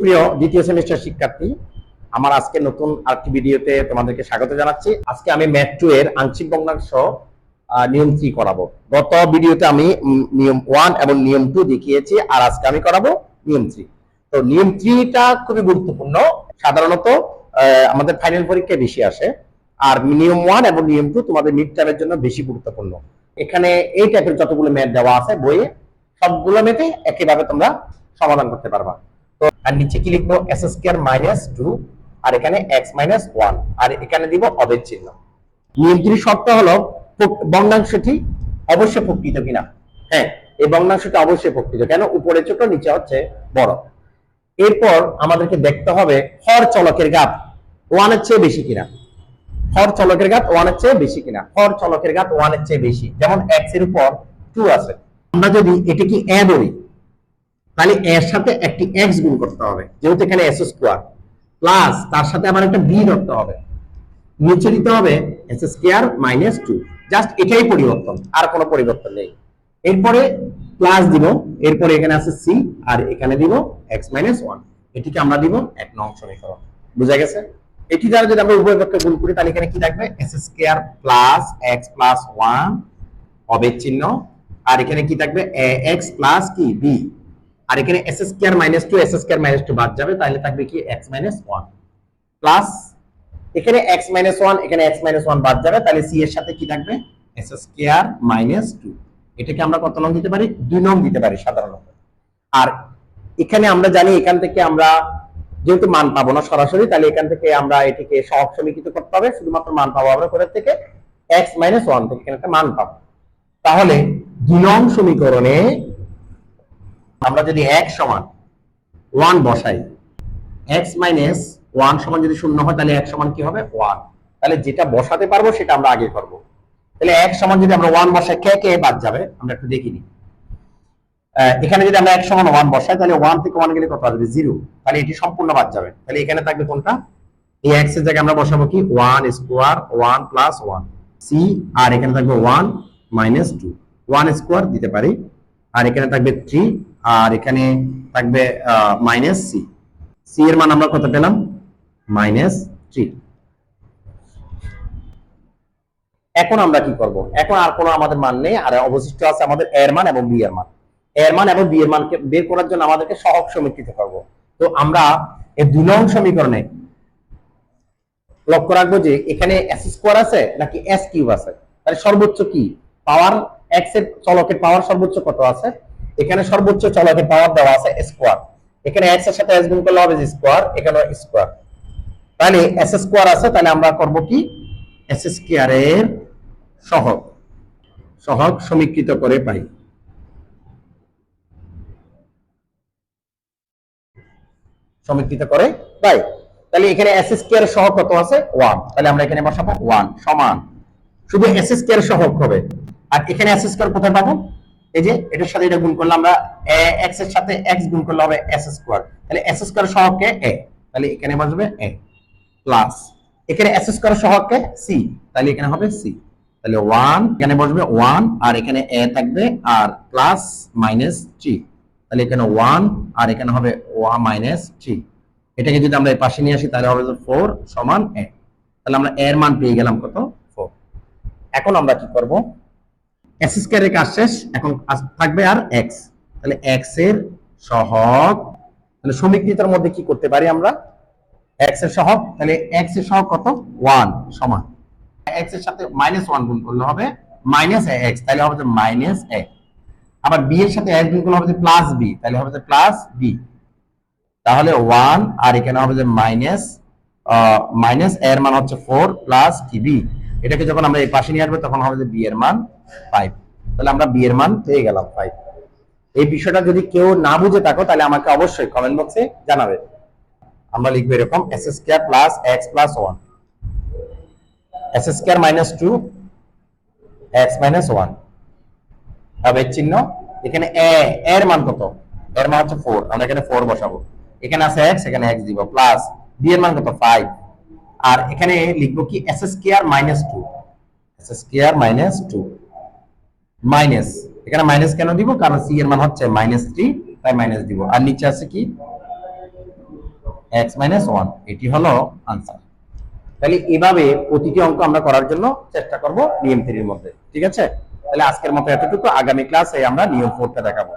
প্রিয় দ্বিতীয় সেমিস্টার শিক্ষার্থী, আমার আজকে নতুন আরেকটি ভিডিওতে তোমাদেরকে স্বাগত জানাচ্ছি। আজকে আমি ম্যাথ টু এর আংশিক ভগ্নাংশ নিয়ম থ্রি করাবো। গত ভিডিওতে আমি নিয়ম ওয়ান এবং নিয়ম টু দেখিয়েছি, আর আজকে আমি করাবো নিয়ম থ্রি তো নিয়ম থ্রিটা খুবই গুরুত্বপূর্ণ। সাধারণত আমাদের ফাইনাল পরীক্ষায় বেশি আসে, আর নিয়ম ওয়ান এবং নিয়ম টু তোমাদের মিড টার্মের জন্য বেশি গুরুত্বপূর্ণ। এখানে এই টাইপের যতগুলো ম্যাথ দেওয়া আছে, বইয়ে সবগুলো ম্যাথে একইভাবে তোমরা সমাধান করতে পারবা। আর নিচে কি লিখব? এস স্কোয়ার মাইনাস টু আর এখানে এক্স মাইনাস ওয়ান আর এখানে দিব অবেদ চিহ্ন। নিয়মটির শর্ত হলো ভগ্নাংশটি অবশ্যই প্রকৃত কিনা। হ্যাঁ এই ভগ্নাংশটা অবশ্যই প্রকৃত। কেন? উপরে ছোট নিচে হচ্ছে বড়। এরপর আমাদেরকে দেখতে হবে হর চলকের গাত ওয়ানের চেয়ে বেশি কিনা। হর চলকের ঘাত ওয়ানের চেয়ে বেশি কিনা। হর চলকের ঘাত ওয়ানের চেয়ে বেশি। যেমন এক্সের উপর টু আছে। আমরা যদি এটি কি এ ধরি তাহলে এর সাথে একটি এক্স গুণ করতে হবে, যেহেতু এখানে এস স্কোয়ার প্লাস তার সাথে আবার একটা বি ধরতে হবে। নিচে দিতে হবে S square minus two just এটাই পরিবর্তন, আর কোনো পরিবর্তন নেই। এরপরে প্লাস দিব, এরপরে এখানে আছে সি আর এখানে দিব এক্স মাইনাস ওয়ান এটিকে আমরা দিব এক নং সমীকরণ। বুঝা গেছে? এটি দ্বারা যদি আমরা উভয় পক্ষে গুণ করি, তাহলে এখানে কি থাকবে? X square plus x plus one অবেদ চিহ্ন আর এখানে কি থাকবে? এক্স প্লাস কি? বি আর এখানে x square minus two x square minus two বাদ যাবে, তাহলে থাকবে কি এক্স মাইনাস ওয়ান প্লাস এখানে এক্স মাইনাস ওয়ান এখানে এক্স মাইনাস ওয়ান বাদ যাবে, তাহলে সি এর সাথে কি থাকবে? এস স্কোয়ার মাইনাস টু এটাকে আমরা কত নং দিতে পারি? দুই নং দিতে পারি সাধারণত। আর এখানে আমরা জানি এখান থেকে আমরা যেহেতু মান পাবো না সরাসরি, তাহলে এখান থেকে আমরা এটিকে সহগ সমীকৃত করতে হবে, শুধুমাত্র মান পাবো আমরা কোথা থেকে? এক্স মাইনাস ওয়ান থেকে এখানে একটা মান পাবো। তাহলে দুই নং সমীকরণে আমরা যদি এক সমান ওয়ান বসাই এক্স মাইনাস ওয়ান সমান যদি শূন্য হয়, তাহলে এক সমান কি হবে? ওয়ান তাহলে যেটা বসাতে পারব, সেটা আমরা আগে করব। তাহলে এক সমান যদি আমরা ওয়ান বসাই, কে কে বাদ যাবে? আমরা একটু দেখিনি এখানে যদি আমরা এক সমান ওয়ান বসাই, তাহলে ওয়ান থেকে ওয়ান গেলে কত আসবে জিরো তাহলে এটি সম্পূর্ণ বাদ যাবে। তাহলে এখানে থাকবে কোনটা? এই এক্সের জায়গায় আমরা বসাবো কি? One square one plus one c আর এখানে থাকবে one minus two one square দিতে পারি আর এখানে থাকবে থ্রি আর এখানে থাকবে মাইনাস সি সি এর মান আমরা কত পেলাম? মাইনাস থ্রি এখন আমরা কি করব? এখন আর কোনো আমাদের মান নেই, আর অবশিষ্ট আছে আমাদের এর মান এবং বি এর মান। এর মান এবং বি এর মানকে বের করার জন্য আমাদেরকে সহগ সমীকৃত করব। তো আমরা এই দুই নং সমীকরণে লক্ষ্য রাখব যে এখানে এস স্কোয়ার আছে নাকি এস কিউব আছে? তাহলে সর্বোচ্চ কি? পাওয়ার এক্সের চলকের পাওয়ার সর্বোচ্চ কত আছে? এখানে সর্বোচ্চ চলকের পাওয়ার দেওয়া আছে স্কোয়ার এখানে এক্সের সাথে এস গুণ করলে হবে স্কোয়ার এখানে স্কোয়ার তাহলে এস স্কোয়ার আছে, তাহলে আমরা করব কি? এস স্কোয়ারের সহগ। সহগ সমীকৃত করে পাই। সমীকৃত করে পাই। তাহলে এখানে এস স্কোয়ার সহগ কত আছে? ওয়ান তাহলে আমরা এখানে বসাবো ওয়ান সমান। শুধু এস স্কোয়ার সহগ হবে। আর এখানে এস স্কোয়ার কোথায় পাবো? এই যে, এটার সাথে এটা গুণ করলে আমরা এক্সের সাথে এক্স গুণ করলে হবে এস স্কোয়ার তাহলে এস স্কোয়ার সহগকে এ তাহলে এখানে বসবে এ প্লাস এখানে এস স্কোয়ার সহগকে সি তাহলে এখানে হবে সি তাহলে ওয়ান এখানে বসবে ওয়ান আর এখানে এ থাকবে আর প্লাস মাইনাস থ্রি তাহলে এখানে ওয়ান আর এখানে হবে ওয়ান মাইনাস থ্রি এটাকে যদি আমরা এই পাশে নিয়ে আসি, তাহলে হবে ফোর সমান এ তাহলে আমরা এর মান পেয়ে গেলাম কত? ফোর এখন আমরা কি করব? এস স্কোয়ারের কাজ শেষ, এখন থাকবে আর এক্স তাহলে এক্সের সহগ, তাহলে সমীকৃতের মধ্যে কি করতে পারি আমরা? এক্সের সহগ, তাহলে এক্সের সহগ কত? ওয়ান সমান। এক্সের সাথে মাইনাস ওয়ান গুণ করলে হবে মাইনাস এক্স তাহলে হবে যে মাইনাস এ আবার বি এর সাথে এক গুণ করলে হবে যে প্লাস বি তাহলে হবে যে প্লাস বি তাহলে ওয়ান আর এখানে হবে যে মাইনাস মাইনাস এর মান হচ্ছে ফোর প্লাস কি বি এটাকে যখন আমরা এই পাশে নিয়ে আসব, তখন হবে যে বি এর মান ফাইভ তাহলে আমরা বি এর মান পেয়ে গেলাম ফাইভ এই বিষয়টা যদি কেউ না বুঝে থাকো, তাহলে আমাকে অবশ্যই কমেন্ট বক্সে জানাবে। আমরা লিখব এরকম x square plus x plus one x square minus two x minus one হবে চিহ্ন, এখানে এ এর মান কত? এর মান হচ্ছে ফোর আমরা এখানে ফোর বসাবো। এখানে আছে এক্স এখানে এক্স দিব প্লাস বি এর মান কত? ফাইভ আর এখানে লিখব কি x square minus two x square minus two minus এখানে মাইনাস কেন দিব? কারণ সি এর মান হচ্ছে মাইনাস থ্রি তাই মাইনাস দিব। আর নিচে আছে কি? এক্স মাইনাস ওয়ান এটি হলো আনসার তাহলে এভাবে প্রতিটি অঙ্ক আমরা করার জন্য চেষ্টা করব নিয়ম থ্রির মধ্যে। ঠিক আছে? তাহলে আজকের মতো এতটুকু। আগামী ক্লাসে আমরা নিয়ম ফোরটা দেখাবো।